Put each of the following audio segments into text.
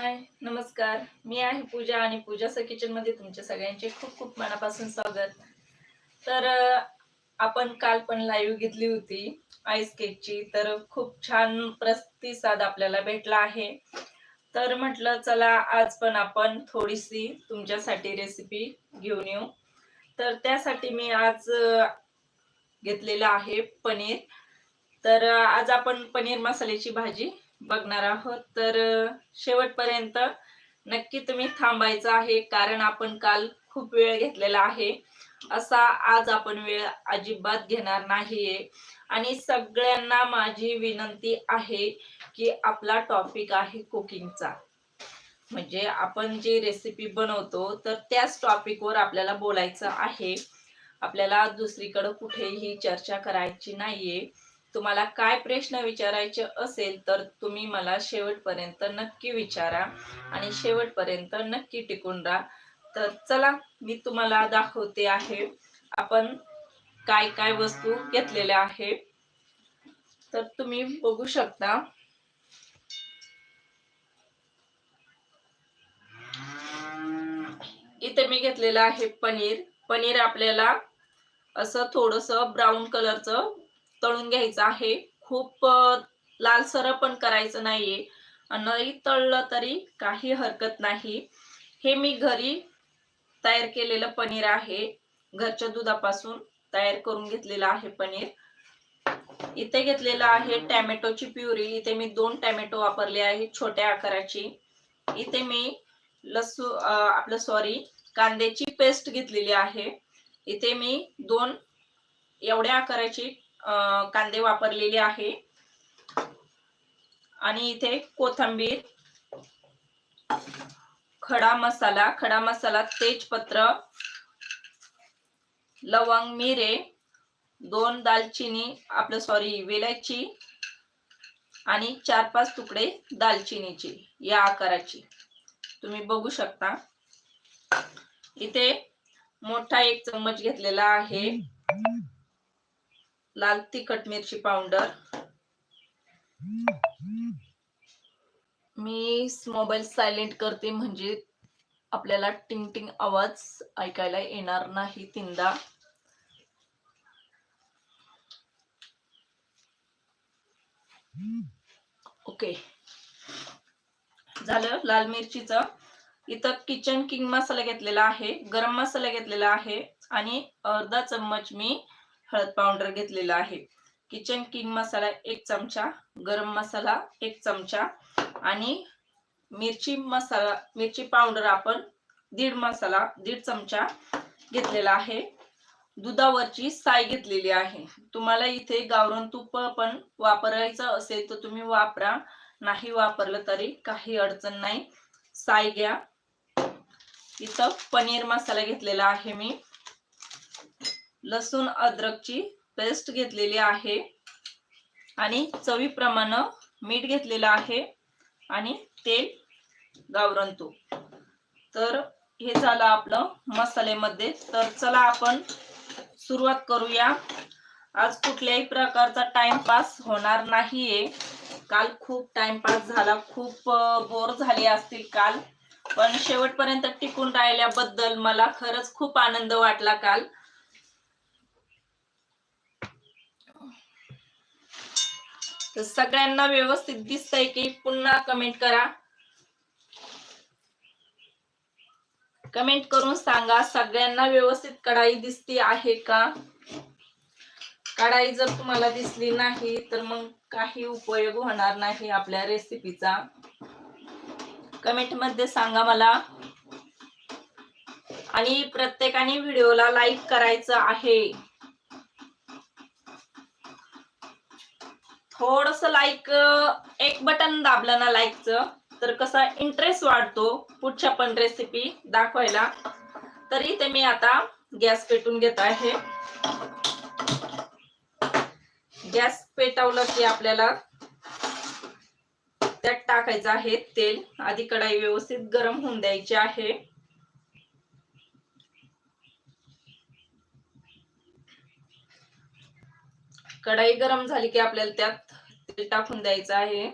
हाय नमस्कार. मी आहे पूजा आणि पूजाचं किचनमध्ये तुमच्या सगळ्यांचे खूप खूप मनापासून स्वागत. तर आपण काल पण लाईव्ह घेतली होती आईस केकची तर खूप छान प्रतिसाद आपल्याला भेटला आहे. तर म्हटलं चला आज पण आपण थोडीशी तुमच्यासाठी रेसिपी घेऊन येऊ. तर त्यासाठी मी आज घेतलेलं आहे पनीर. तर आज आपण पनीर मसाल्याची भाजी बघणार आहोत. तर शेवटपर्यंत नक्की तुम्ही थांबायचं आहे कारण आपण काल खूप वेळ घेतलेला आहे. असा आज आपण वेळ अजिबात घेणार नाहीये. आणि सगळ्यांना माझी विनंती आहे की आपला टॉपिक आहे कुकिंगचा म्हणजे आपण जी रेसिपी बनवतो तर त्याच टॉपिकवर आपल्याला बोलायचं आहे. आपल्याला दुसरीकडे कुठेही चर्चा करायची नाहीये. तुम्हाला काय प्रश्न विचारायचे असेल तर तुम्ही मला शेवटपर्यंत नक्की विचारा आणि शेवटपर्यंत नक्की टिकून राहा. तर चला मी तुम्हाला दाखवते आहे. आपण काय काय वस्तू घेतलेल्या आहे. तर तुम्ही बघू शकता. इथे मी घेतलेलं आहे पनीर. पनीर आपल्याला असं थोडस ब्राऊन कलरचं तळून घ्यायचं आहे. खूप लालसर पण करायचं नाहीये. नाही तळलं तरी काही हरकत नाही. हे मी घरी तयार केलेलं पनीर आहे. घरच्या दुधापासून तयार करून घेतलेलं आहे पनीर. इथे घेतलेलं आहे टॅमॅटोची प्युरी. इथे मी दोन टॅमॅटो वापरले आहे छोट्या आकाराची. इथे मी लसू आपलं सॉरी कांद्याची पेस्ट घेतलेली आहे. इथे मी दोन एवढ्या आकाराची कांदे वापरलेले आहे. आणि इथे कोथंबीर खडा मसाला खडा मसाला तेजपत्र लवंग मिरे दोन दालचिनी आपलं सॉरी वेलायची आणि चार पाच तुकडे दालचिनीची या आकाराची. तुम्ही बघू शकता. इथे मोठा एक चम्मच घेतलेला आहे. लाल तिखट मिरची पावडर. मी मोबाईल सायलेंट करते म्हणजे आपल्याला टिंग टिंग आवाज ऐकायला येणार नाही तीनदा. ओके. झालं लाल मिरचीचं. इथं किचन किंग मसाला घेतलेला आहे गरम मसाला घेतलेला आहे आणि अर्धा चम्मच मी हळद पावडर घेतलेला आहे. किचन किंग मसाला एक चमचा गरम मसाला एक चमचा आणि मिरची मसाला मिरची पावडर आपण दीड मसाला दीड चमचा घेतलेला आहे. दुधावरची साय घेतलेली आहे. तुम्हाला इथे गावरण तूप पण वापरायचं असेल तर तुम्ही वापरा. नाही वापरलं तरी काही अडचण नाही. साय घ्या. इथं पनीर मसाला घेतलेला आहे मी. लसूण अद्रकची पेस्ट घेतलेली आहे. आणि चवीप्रमाणे मीठ घेतलेलं आहे. आणि तेल गावरण तूप तर हे झालं आपलं मसालेमध्ये तर चला आपण सुरुवात करूया. आज कुठल्याही प्रकारचा टाइमपास होणार नाहीये. काल खूप टाइमपास झाला. खूप बोर झाले असतील काल. पण शेवटपर्यंत टिकून राहिल्याबद्दल मला खरंच खूप आनंद वाटला काल. तर सगळ्यांना व्यवस्थित दिसतंय की पुन्हा कमेंट करा. कमेंट करून सांगा सगळ्यांना व्यवस्थित कढाई दिसती आहे का? कढाई जर तुम्हाला दिसली नाही तर मग काही उपयोग होणार नाही आपल्या रेसिपीचा कमेंटमध्ये सांगा मला. आणि प्रत्येकाने व्हिडिओला लाईक करायचं आहे. थोडस लाईक एक बटन दाबलं ना लाईकचं तर कसा इंटरेस्ट वाढतो पुढच्या पण रेसिपी दाखवायला. तरी ते मी आता गॅस पेटून घेत आहे. गॅस पेटवलं की आपल्याला त्यात टाकायचं आहे तेल. आधी कढाई व्यवस्थित गरम होऊन द्यायची आहे. कढाई गरम झाली की आपल्याला त्यात तेल टाकून द्यायचं आहे.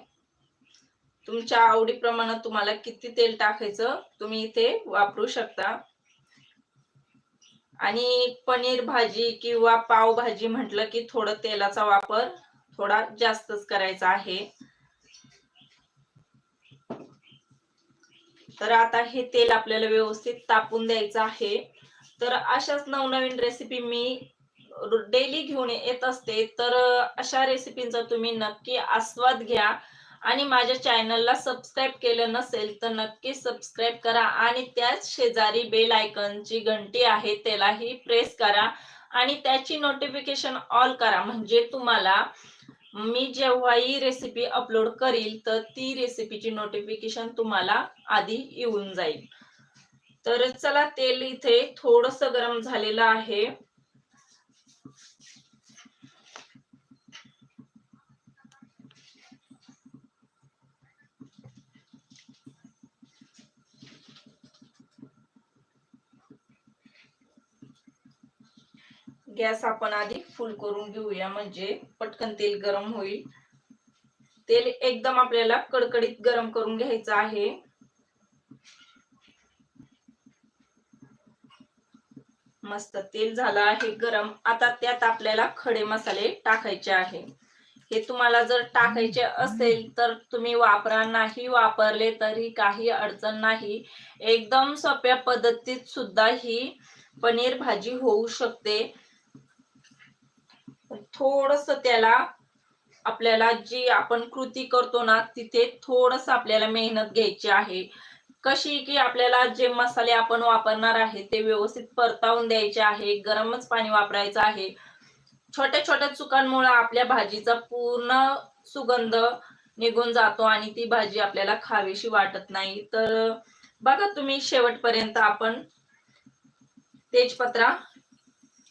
तुमच्या आवडीप्रमाणे तुम्हाला किती तेल टाकायचं तुम्ही इथे वापरू शकता. आणि पनीर भाजी किंवा पावभाजी म्हटलं की थोडं तेलाचा वापर थोडा जास्तच करायचा आहे. तर आता हे तेल आपल्याला व्यवस्थित तापून द्यायचं आहे. तर अशाच नवनवीन रेसिपी मी डेली घेऊन येत असते तर अशा रेसिपींचा तुम्ही नक्की आस्वाद घ्या. आणि माझ्या चॅनलला सबस्क्राईब केलं नसेल तर नक्की सबस्क्राईब करा. आणि त्याच शेजारी बेल आयकनची घंटी आहे त्यालाही प्रेस करा. आणि त्याची नोटिफिकेशन ऑल करा. म्हणजे तुम्हाला मी जेव्हाही रेसिपी अपलोड करील तर ती रेसिपीची नोटिफिकेशन तुम्हाला आधी येऊन जाईल. तर चला तेल इथे थोडस गरम झालेलं आहे. गॅस आपण आधी फुल करून घेऊया. म्हणजे पटकन तेल गरम होईल. तेल एकदम आपल्याला कडकडीत गरम करून घ्यायचं आहे. मस्त तेल झालं आहे गरम. आता त्यात आपल्याला खडे मसाले टाकायचे आहे. हे तुम्हाला जर टाकायचे असेल तर तुम्ही वापरा. नाही वापरले तरी काही अडचण नाही. एकदम सोप्या पद्धतीत सुद्धा ही पनीर भाजी होऊ शकते. थोडस त्याला आपल्याला जी आपण कृती करतो ना तिथे थोडस आपल्याला मेहनत घ्यायची आहे. कशी की आपल्याला जे मसाले आपण वापरणार आहे ते व्यवस्थित परतावून द्यायचे आहे गरमच पाणी वापरायचं आहे. छोट्या छोट्या चुकांमुळे आपल्या भाजीचा पूर्ण सुगंध निघून जातो आणि ती भाजी आपल्याला खावीशी वाटत नाही. तर बघा तुम्ही शेवटपर्यंत आपण तेजपत्रा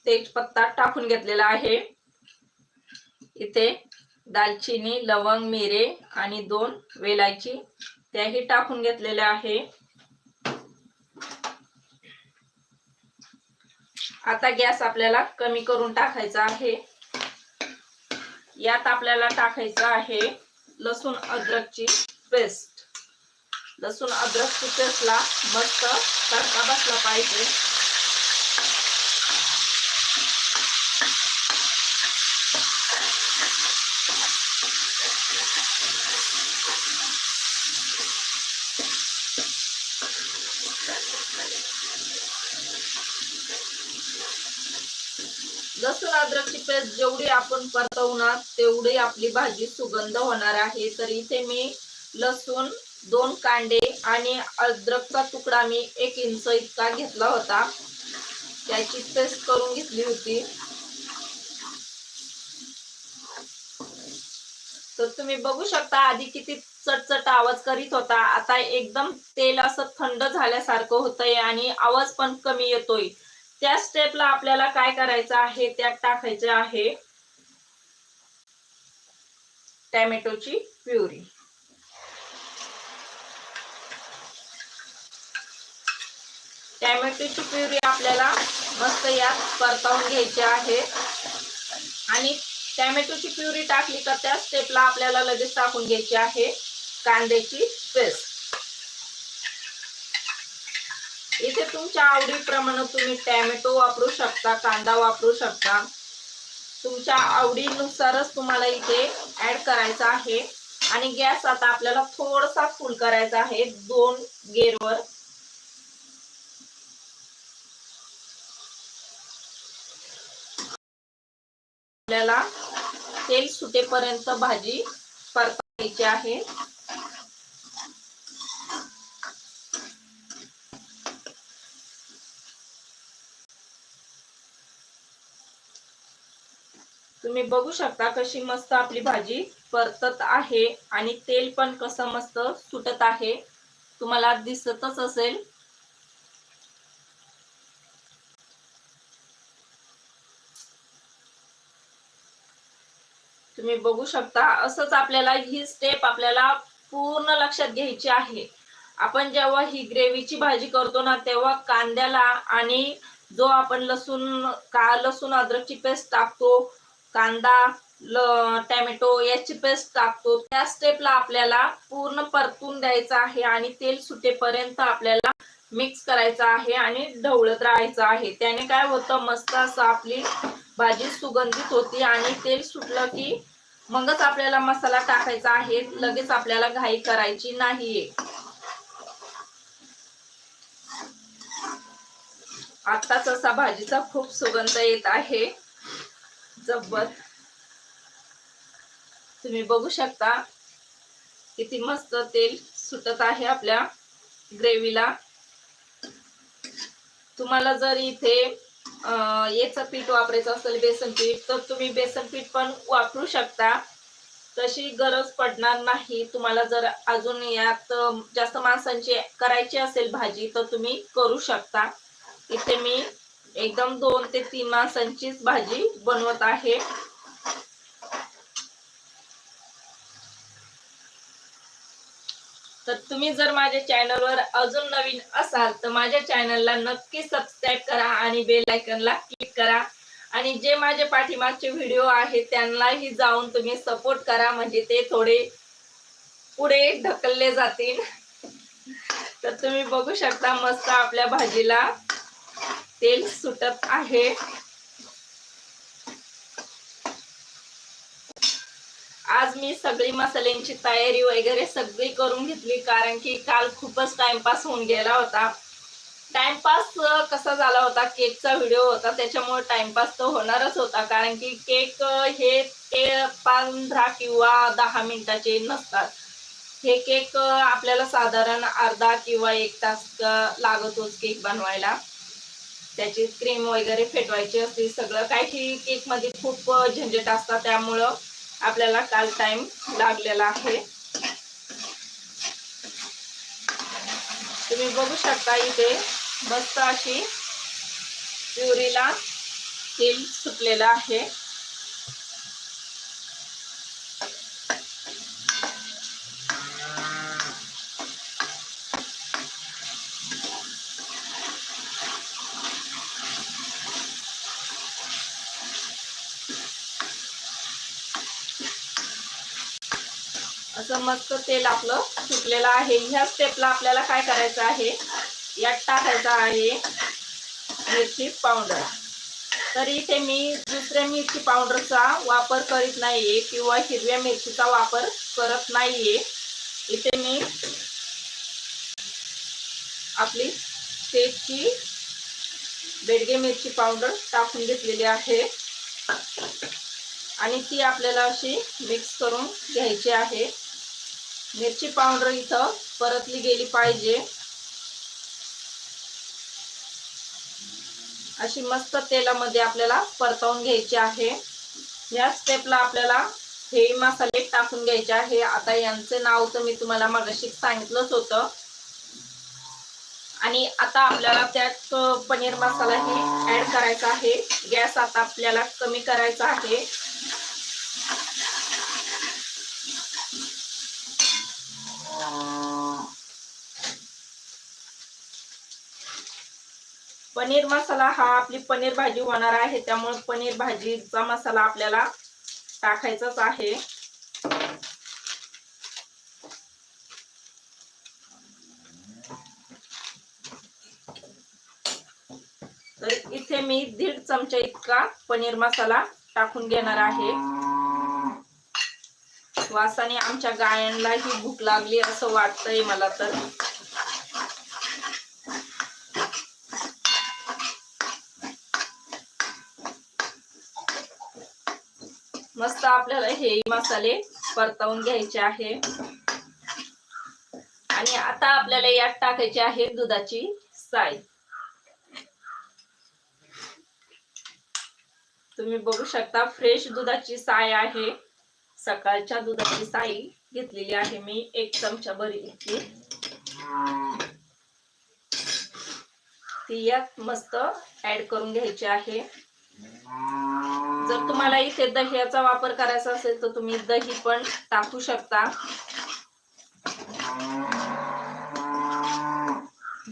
तेजपत्ता टाकून घेतलेला आहे. इथे दालचिनी लवंग मिरे आणि दोन वेलायची त्याही टाकून घेतलेल्या आहे. आता गॅस आपल्याला कमी करून टाकायचा आहे. यात आपल्याला टाकायचं आहे लसूण अद्रकची पेस्ट. लसूण अद्रकची पेस्टला मस्त तडका बसला पाहिजे लसूण अद्रकची पेस्ट जेवढी आपण परतवणार तेवढी आपली भाजी सुगंध होणार आहे. तर इथे मी लसूण दोन कांडे आणि अद्रकचा तुकडा मी एक इंच इतका घेतला होता. त्याची पेस्ट करून घेतली होती. तर तुम्ही बघू शकता आधी किती चटचट आवाज करीत होता. आता एकदम तेल असं थंड झाल्यासारखं होतंय आणि आवाज पण कमी येतोय. त्या स्टेपला आपल्याला काय करायचं आहे त्यात टाकायचे आहे. टॅमॅटोची प्युरी. टॅमॅटोची प्युरी आपल्याला मस्त यात परतावून घ्यायची आहे. आणि टॅमॅटोची प्युरी टाकली तर त्या स्टेपला आपल्याला लगेच टाकून घ्यायची आहे कांद्याची पेस्ट. इथे तुमच्या आवडीप्रमाणे तुम्ही टॅमॅटो वापरू शकता कांदा वापरू शकता. तुमच्या आवडीनुसारच तुम्हाला इथे ऍड करायचा आहे. आणि गॅस आता आपल्याला थोडासा फुल करायचा आहे. दोन गेरवर आपल्याला तेल सुटेपर्यंत भाजी परतायची आहे. तुम्ही बघू शकता कशी मस्त आपली भाजी परतत आहे आणि तेल पण कसं मस्त सुटत आहे. तुम्हाला दिसतच असेल. तुम्ही बघू शकता असंच आपल्याला ही स्टेप आपल्याला पूर्ण लक्षात घ्यायची आहे. आपण जेव्हा ही ग्रेव्हीची भाजी करतो ना तेव्हा कांद्याला आणि जो आपण लसूण का लसूण अद्रकची पेस्ट टाकतो कांदा ल टॅमॅटो याची पेस्ट टाकतो. त्या स्टेपला आपल्याला पूर्ण परतून द्यायचं आहे आणि तेल सुटेपर्यंत आपल्याला मिक्स करायचं आहे आणि ढवळत राहायचं आहे. त्याने काय होतं? मस्त असं आपली भाजी सुगंधित होती आणि तेल सुटलं की मगच आपल्याला मसाला टाकायचा आहे. लगेच आपल्याला घाई करायची नाहीये. आताच असा भाजीचा खूप सुगंध येत आहे. जब्बर. तुम्ही बघू शकता किती मस्त तेल सुटत आहे आपल्या ग्रेव्हीला. तुम्हाला जर इथे याचं पीठ वापरायचं असेल बेसन पीठ तर तुम्ही बेसन पीठ पण वापरू शकता. तशी गरज पडणार नाही. तुम्हाला जर अजून यात जास्त माणसांची करायची असेल भाजी तर तुम्ही करू शकता. इथे मी एकदम दोन ते तीन माणसांचीच भाजी बनवत आहे. तर तुम्ही जर माझ्या चॅनलवर अजून नवीन असाल तर माझ्या चॅनलला नक्की सबस्क्राईब करा आणि बेल आयकनला क्लिक करा. आणि जे माझे पाठीमागचे व्हिडिओ आहेत त्यांनाही जाऊन तुम्ही सपोर्ट करा म्हणजे ते थोडे पुढे ढकलले जातील. तर तुम्ही बघू शकता मस्त आपल्या भाजीला. तेल सुटत आहे. आज मी सगळी मसाल्यांची तयारी वगैरे सगळी करून घेतली कारण की काल खूपच टाइमपास होऊन गेला होता. टाइमपास कसा झाला होता? केकचा व्हिडिओ होता त्याच्यामुळे टाइमपास तर होणारच होता कारण की केक हे ते पंधरा किंवा दहा मिनिटाचे नसतात. हे केक आपल्याला साधारण अर्धा किंवा एक तास लागतोच केक बनवायला. त्याची क्रीम वगैरे फेटवायची असते सगळं काही केकमध्ये खूप झंझट असतात. त्यामुळं आपल्याला काल टाइम लागलेला आहे. तुम्ही बघू शकता इथे मस्त अशी प्युरीला तेल सुटलेलं आहे असं मस्त तेल आपलं सुटलेलं आहे. ह्या स्टेपला आपल्याला काय करायचं आहे? यात टाकायचं आहे मिरची पावडर. तर इथे मी दुसऱ्या मिरची पावडरचा वापर करीत नाहीये किंवा हिरव्या मिरचीचा वापर करत नाहीये. इथे मी आपली तेजची बेडगे मिरची पावडर टाकून घेतलेली आहे. आणि ती आपल्याला अशी मिक्स करून घ्यायची आहे. मिरची पावडर इथं परतली गेली पाहिजे. अशी मस्त तेलामध्ये आपल्याला परतवून घ्यायची आहे. या स्टेपला आपल्याला हे मसाले टाकून घ्यायचे आहे. आता यांचं नाव तर मी तुम्हाला मगाशी सांगितलंच होतं. आणि आता आपल्याला त्यात पनीर मसालाही ऍड करायचा आहे. गॅस आता आपल्याला कमी करायचा आहे. पनीर मसाला हा आपली पनीर भाजी होणार आहे त्यामुळे पनीर भाजीचा मसाला आपल्याला टाकायचाच आहे. तर इथे मी दीड चमचा इतका पनीर मसाला टाकून घेणार आहे. वासाने आमच्या गायांनाही भूक लागली असं वाटतंय मला तर. मस्त आपल्याला हे मसाले परतवून घ्यायचे आहे. आणि आता आपल्याला यात टाकायची आहे दुधाची साय. तुम्ही बघू शकता फ्रेश दुधाची साय आहे. सकाळच्या दुधाची साई घेतलेली आहे मी एक चमचा बरी इतकी. ती यात मस्त ऍड करून घ्यायची आहे. जर तुम्हाला इथे दह्याचा वापर करायचा असेल तर तुम्ही दही पण टाकू शकता.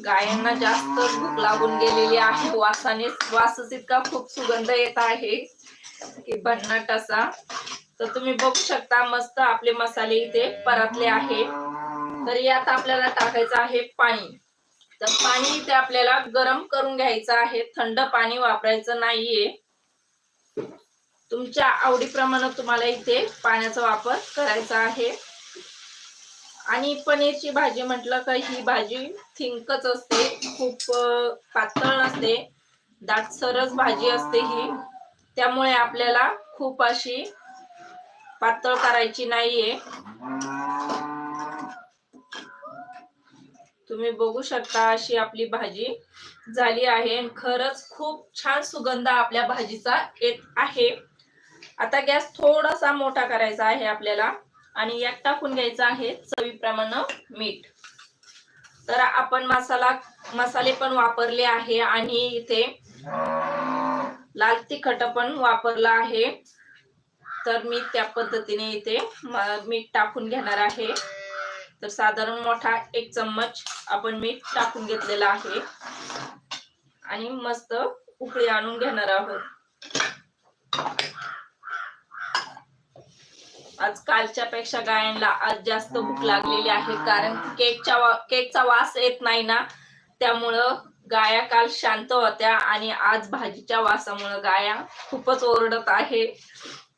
गायांना जास्त भूक लागून गेलेली आहे. वासाने वासच इतका खूप सुगंध येत आहे की भन्नाट असा. तर तुम्ही बघू शकता मस्त आपले मसाले इथे परतले आहे. तर यात आपल्याला टाकायचं आहे पाणी. तर पाणी इथे आपल्याला गरम करून घ्यायचं आहे. थंड पाणी वापरायचं नाहीये. तुमच्या आवडीप्रमाणे तुम्हाला इथे पाण्याचा वापर करायचा आहे. आणि पनीरची भाजी म्हटलं का ही भाजी थिंकच असते. खूप पातळ पातळ नसते दाटसरच भाजी असते ही. त्यामुळे आपल्याला खूप अशी पातळ करायची नाहीये. तुम्ही बघू शकता अशी आपली भाजी झाली आहे आणि खरंच खूप छान सुगंध आपल्या भाजीचा येत आहे. आता गॅस थोडासा मोठा करायचा आहे आपल्याला आणि यात टाकून घ्यायचा आहे चवीप्रमाणे मीठ. तर आपण मसाला मसाले पण वापरले आहे आणि इथे लाल तिखट पण वापरला आहे. तर मी त्या पद्धतीने इथे मीठ टाकून घेणार आहे. तर साधारण मोठा एक चम्मच आपण मीठ टाकून घेतलेला आहे. आणि मस्त उकळी आणून घेणार आहोत. आज कालच्या पेक्षा गायांना आज जास्त भूक लागलेली आहे कारण केकच्या वा- केकचा वास येत नाही ना. त्यामुळं गाया काल शांत होत्या आणि आज भाजीच्या वासामुळं गाया खूपच ओरडत आहे.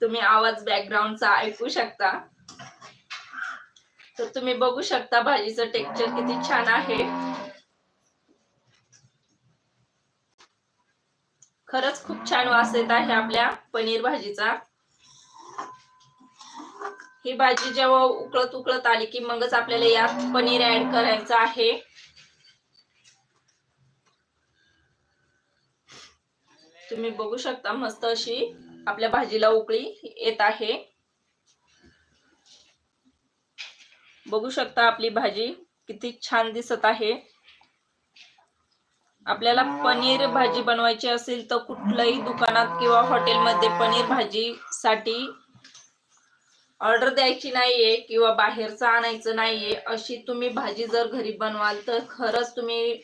तुम्ही आवाज बॅकग्राऊंडचा ऐकू शकता. तर तुम्ही बघू शकता भाजीचं टेक्स्चर किती छान आहे. खरंच खूप छान वास येत आहे आपल्या पनीर भाजीचा. ही भाजी जेव्हा उकळत उकळत आली की मगच आपल्याला यात पनीर ऍड करायचं आहे. तुम्ही बघू शकता मस्त अशी आपल्या भाजीला उकळी येत आहे. बघू शकता आपली भाजी किती छान दिसत आहे. आपल्याला पनीर भाजी बनवायची असेल तर कुठल्याही दुकानात किंवा हॉटेलमध्ये पनीर भाजीसाठी ऑर्डर द्यायची नाहीये किंवा बाहेरचं आणायचं नाहीये. अशी तुम्ही भाजी जर घरी बनवाल तर खरंच तुम्ही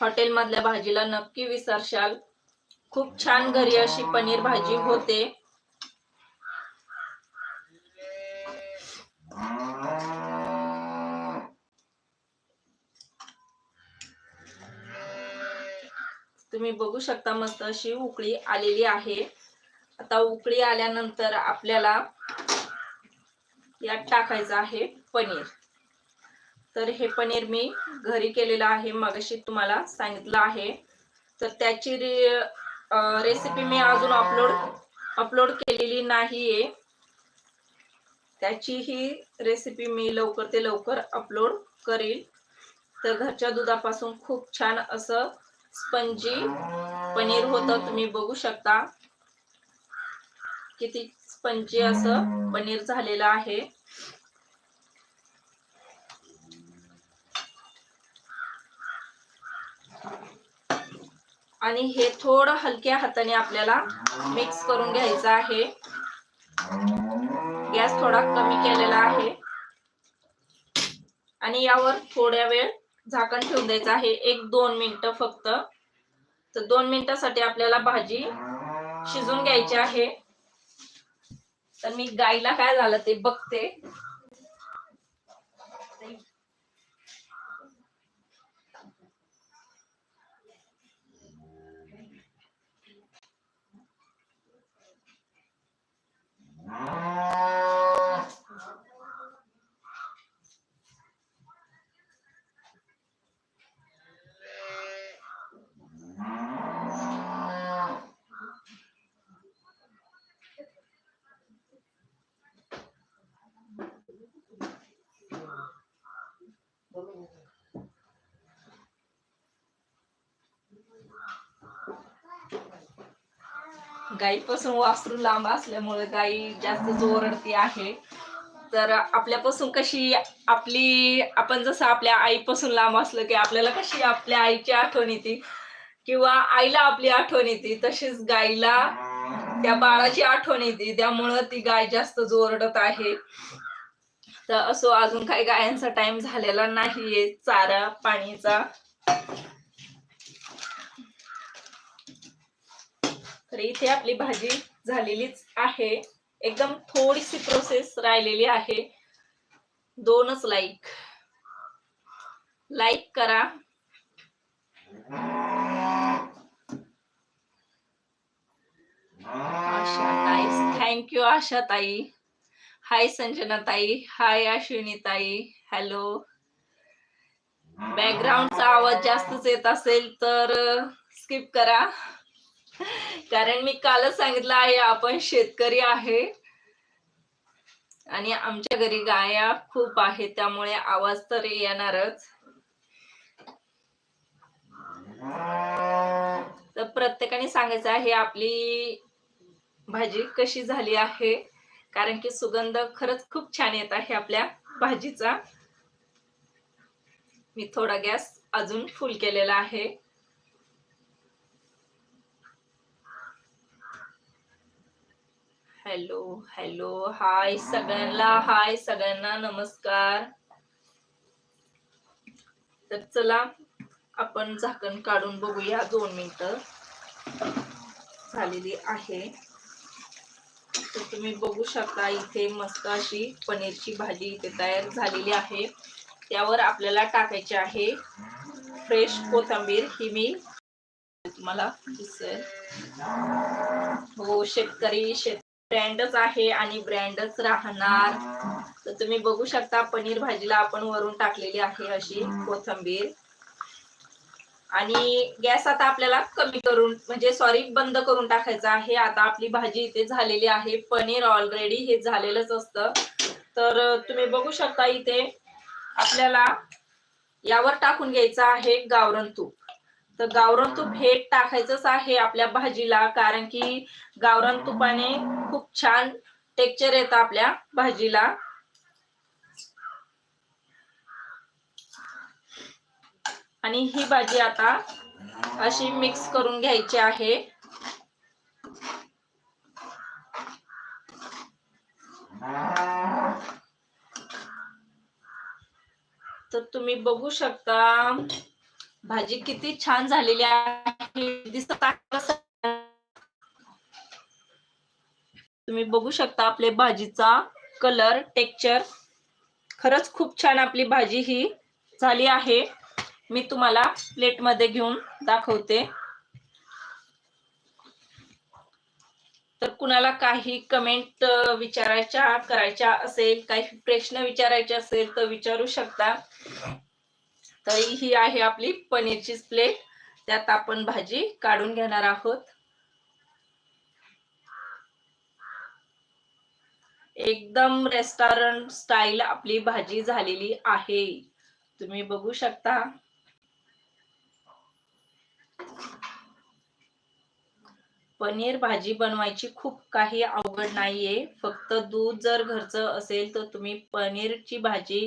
हॉटेलमधल्या भाजीला नक्की विसरशाल. खूप छान घरी अशी पनीर भाजी होते. तुम्ही बघू शकता मस्त अशी उकळी आलेली आहे. आता उकळी आल्यानंतर आपल्याला यात टाकायचं आहे पनीर. तर हे पनीर मी घरी केलेलं आहे मगाशी तुम्हाला सांगितलं आहे. तर त्याची रेसिपी मी अजून अपलोड अपलोड केलेली नाहीये. त्याची ही रेसिपी मी लवकर ते लवकर अपलोड करील. तर घरच्या दुधापासून खूप छान असं स्पंजी पनीर होतं तुम्ही बघू शकता. किती स्पंजी असं पनीर झालेलं आहे. आणि हे थोडं हलक्या हाताने आपल्याला मिक्स करून घ्यायचं आहे. गॅस थोडा कमी केलेला आहे. आणि यावर थोड्या वेळ झाकण ठेवून द्यायचं आहे. एक दोन मिनिटं फक्त. तर दोन मिनिटासाठी आपल्याला भाजी शिजून घ्यायची आहे. तर मी गाईला काय झालं ते बघते. Ah. गाईपासून वासरू लांब असल्यामुळे गाई जास्त ओरडती आहे. तर आपल्यापासून कशी आपली आपण जसं आपल्या आईपासून लांब असलं की आपल्याला कशी आपल्या आईची आठवण येते किंवा आईला आपली आठवण येते तशीच गाईला त्या बाळाची आठवण येते. त्यामुळं ती गाय जास्त जोरडत आहे. तर असो अजून काही गायांचा टाइम झालेला नाहीये. चारा पाणीचा. तर इथे आपली भाजी झालेलीच आहे. एकदम थोडीशी प्रोसेस राहिलेली आहे. दोनच लाईक लाईक करा. आशा ताई थँक्यू आशा ताई हाय संजना ताई हाय अश्विनी ताई हॅलो बॅकग्राऊंडचा आवाज जास्तच येत असेल तर स्किप करा. कारण मी कालच सांगितलं आहे आपण शेतकरी आहे. आणि आमच्या घरी गाया खूप आहेत त्यामुळे आवाज तर येणारच. तर प्रत्येकाने सांगायचं आहे आपली भाजी कशी झाली आहे? कारण की सुगंध खरंच खूप छान येत आहे आपल्या भाजीचा. मी थोडा गॅस अजून फुल केलेला आहे. हॅलो हॅलो हाय सगळ्यांना हाय सगळ्यांना नमस्कार. तर चला आपण झाकण काढून बघूया दोन मिनिटं झालेली आहे. तर तुम्ही बघू शकता इथे मस्त अशी पनीरची भाजी इथे तयार झालेली आहे. त्यावर आपल्याला टाकायची आहे फ्रेश कोथिंबीर. ही मी तुम्हाला दिसेल. हो शेतकरी शेत ब्रँडच आहे आणि ब्रँडच राहणार. तर तुम्ही बघू शकता पनीर भाजीला आपण वरून टाकलेली आहे अशी कोथंबीर. आणि गॅस आता आपल्याला कमी करून म्हणजे सॉरी बंद करून टाकायचा आहे. आता आपली भाजी इथे झालेली आहे. पनीर ऑलरेडी हे झालेलंच असतं. तर तुम्ही बघू शकता इथे आपल्याला यावर टाकून घ्यायचं आहे गावरण तूप. तर गावरण तूप हे टाकायचंच आहे आपल्या भाजीला कारण की गावरण तुपाने खूप छान टेक्चर येतं आपल्या भाजीला. आणि ही भाजी आता अशी मिक्स करून घ्यायची आहे. तर तुम्ही बघू शकता भाजी किती छान झालेली आहे. दिसत तुम्ही बघू शकता आपल्या भाजीचा कलर टेक्चर खरंच खूप छान आपली भाजी ही झाली आहे. मी तुम्हाला प्लेटमध्ये घेऊन दाखवते. तर कुणाला काही कमेंट विचारायच्या करायच्या असेल काही प्रश्न विचारायचे असेल तर विचारू शकता. तर ही आहे आपली पनीरची प्लेट त्यात आपण भाजी काढून घेणार आहोत. एकदम रेस्टॉरंट स्टाईल आपली भाजी झालेली आहे. तुम्ही बघू शकता. पनीर भाजी बनवायची खूप काही अवघड नाहीये. फक्त दूध जर घरचं असेल तर तुम्ही पनीरची भाजी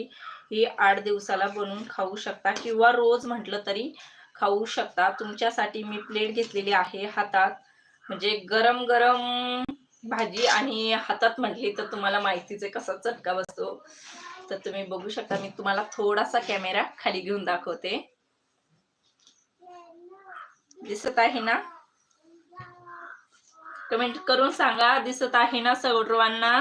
ही आठ दिवसाला बनवून खाऊ शकता किंवा रोज म्हटलं तरी खाऊ शकता. तुमच्यासाठी मी प्लेट घेतलेली आहे हातात. म्हणजे गरम गरम भाजी आणि हातात म्हटली तर तुम्हाला माहितीच आहे कसा चटका बसतो. तर तुम्ही बघू शकता मी तुम्हाला थोडासा कॅमेरा खाली घेऊन दाखवते. दिसत आहे ना? कमेंट करून सांगा दिसत आहे ना सर्वांना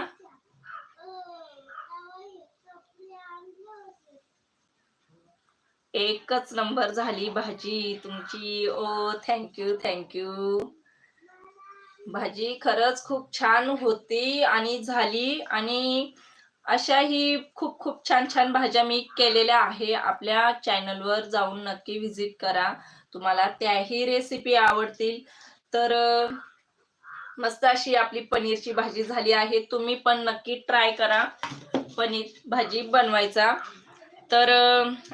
एकच नंबर झाली भाजी तुमची. ओ थँक्यू थँक्यू भाजी खरंच खूप छान होती आणि झाली आणि अशाही खूप खूप छान छान भाज्या मी केलेल्या आहे. आपल्या चॅनलवर जाऊन नक्की व्हिजिट करा. तुम्हाला त्याही रेसिपी आवडतील. तर मस्त अशी आपली पनीरची भाजी झाली आहे. तुम्ही पण नक्की ट्राय करा. पनीर भाजी बनवायचा. तर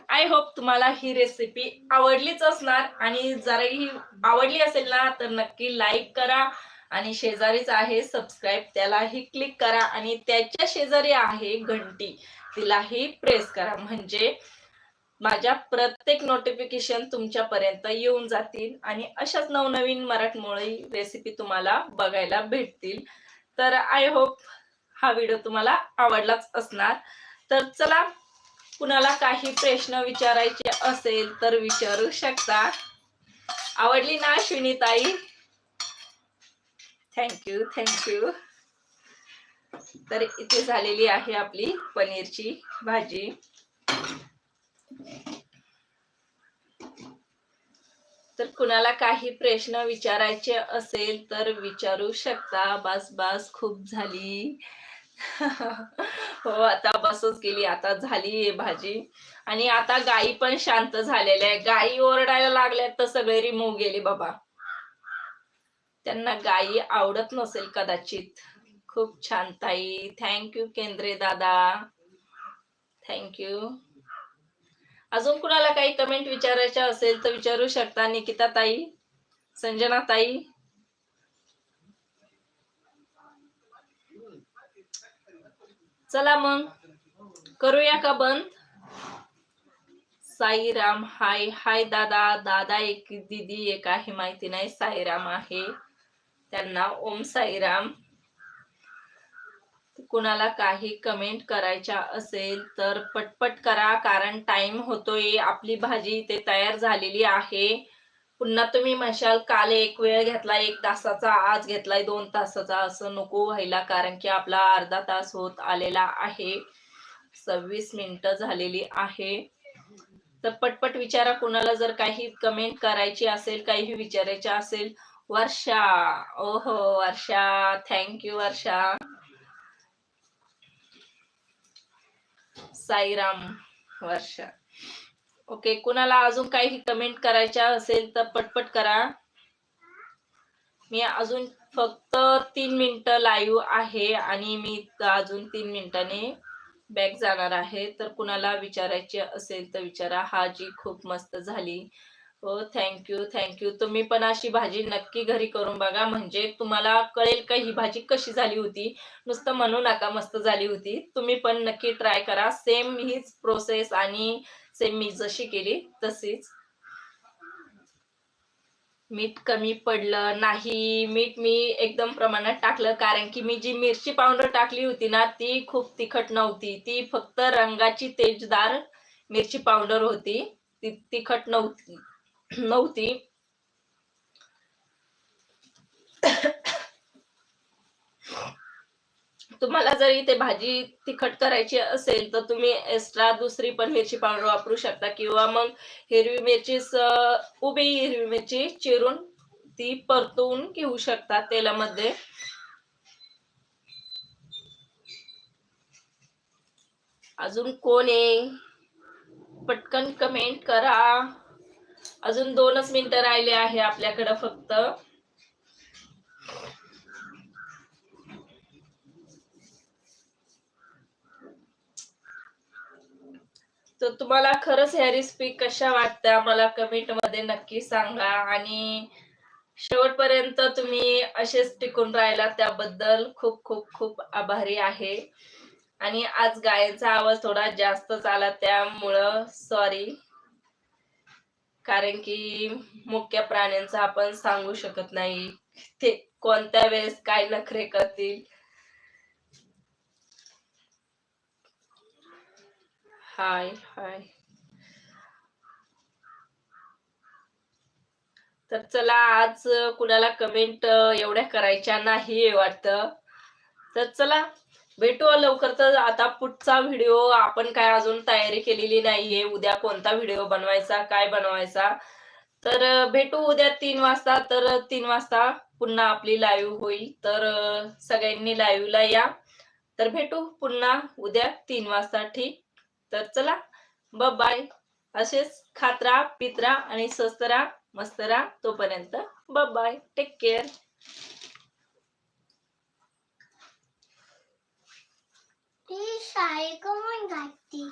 आय होप तुम्हाला ही रेसिपी आवडलीच असणार. आणि जराही आवडली असेल ना तर नक्की लाईक करा. आणि शेजारीच आहे सबस्क्राईब त्यालाही क्लिक करा. आणि त्याच्या शेजारी आहे घंटी. तिलाही प्रेस करा. म्हणजे माझ्या प्रत्येक नोटिफिकेशन तुमच्यापर्यंत येऊन जातील आणि अशाच नवनवीन मराठमोळी रेसिपी तुम्हाला बघायला भेटतील. तर आय होप हा व्हिडिओ तुम्हाला आवडलाच असणार. तर चला कुणाला काही प्रश्न विचारायचे असेल तर विचारू शकता. आवडली ना अश्विनी ताई थँक्यू थँक्यू तर इथे झालेली आहे आपली पनीरची भाजी. तर कुणाला काही प्रश्न विचारायचे असेल तर विचारू शकता. बस बस खूप झाली. हो आता बसच केली आता झाली भाजी. आणि आता गाई पण शांत झालेल्या आहे. गाई ओरडायला लागल्या तर सगळे रिमूव्ह गेले बाबा. त्यांना गाई आवडत नसेल कदाचित. खूप छान ताई. थँक्यू केंद्रे दादा. थँक्यू अजून कुणाला काही कमेंट विचारायच्या असेल तर विचारू शकता. निकिता ताई संजना ताई. चला मग. करूया का बंद? साईराम हाय. हाय दादा. दादा एक दिदी एक आहे. माहिती नाही साईराम आहे. त्यांना ओम साईराम. कुणाला काही कमेंट करायच्या असेल तर पटपट करा कारण टाइम होतोय आपली भाजी ते तयार झालेली आहे. पुन्हा तुम्ही म्हणशाल काल एक वेळ घेतला एक तासाचा आज घेतलाय दोन तासाचा. असं नको व्हायला कारण की आपला अर्धा तास होत आलेला आहे. सव्वीस मिनिटं झालेली आहे. तर पटपट विचारा कुणाला जर काही कमेंट करायची असेल काही विचारायचे असेल. वर्षा ओहो Varsha thank you Varsha. Sairam Varsha. Okay कुणाला अजून काही कमेंट करायच्या असेल तर पटपट करा. मी अजून फक्त तीन मिनिटं लाईव्ह आहे आणि मी अजून तीन मिनिटांनी बॅक जाणार आहे. तर कुणाला विचारायचे असेल तर विचारा. हा जी खूप मस्त झाली. हो थँक्यू थँक्यू तुम्ही पण अशी भाजी नक्की घरी करून बघा. म्हणजे तुम्हाला कळेल का ही भाजी कशी झाली होती? नुसतं म्हणू नका मस्त झाली होती. तुम्ही पण नक्की ट्राय करा. सेम हीच प्रोसेस आणि सेम मी जशी केली तशीच. मीठ कमी पडलं नाही. मीठ मी एकदम प्रमाणात टाकलं. कारण की मी जी मिरची पावडर टाकली होती ना ती खूप तिखट नव्हती. ती फक्त रंगाची तेजदार मिरची पावडर होती. ती तिखट नव्हती. नव्हती तुम्हाला जर इथे भाजी तिखट करायची असेल तर तुम्ही एक्स्ट्रा दुसरी पण मिरची पावडर वापरू शकता. किंवा मग हिरवी मिरची उभी हिरवी मिरची चिरून ती परतवून घेऊ शकता तेलामध्ये. अजून कोण आहे? पटकन कमेंट करा. अजून दोनच मिनिटं राहिले आहे आपल्याकडं फक्त. तर तुम्हाला खरंच ह्या रेसिपी कशा वाटत्या मला कमेंटमध्ये नक्की सांगा आणि शेवटपर्यंत तुम्ही असेच टिकून राहिला त्याबद्दल खूप खूप खूप आभारी आहे. आणि आज गायचा आवाज थोडा जास्तच आला त्यामुळं सॉरी कारण की मुख्य प्राण्यांचं आपण सांगू शकत नाही ते कोणत्या वेळेस काय नखरे करतील. हाय हाय. तर चला आज कुणाला कमेंट एवढ्या करायच्या नाही वाटतं. तर चला भेटू लवकर. तर आता पुढचा व्हिडिओ आपण काय अजून तयारी केलेली नाहीये. उद्या कोणता व्हिडिओ बनवायचा काय बनवायचा? तर भेटू उद्या तीन वाजता. तर तीन वाजता पुन्हा आपली लाईव्ह होईल. तर सगळ्यांनी लाईव्हला या. तर भेटू पुन्हा उद्या तीन वाजता ठीक? तर चला. ब बाय असेच खात्रा पित्रा आणि सस्तरा मस्तरा तोपर्यंत. ब बाय टेक केअर ती शाळेकडून घातली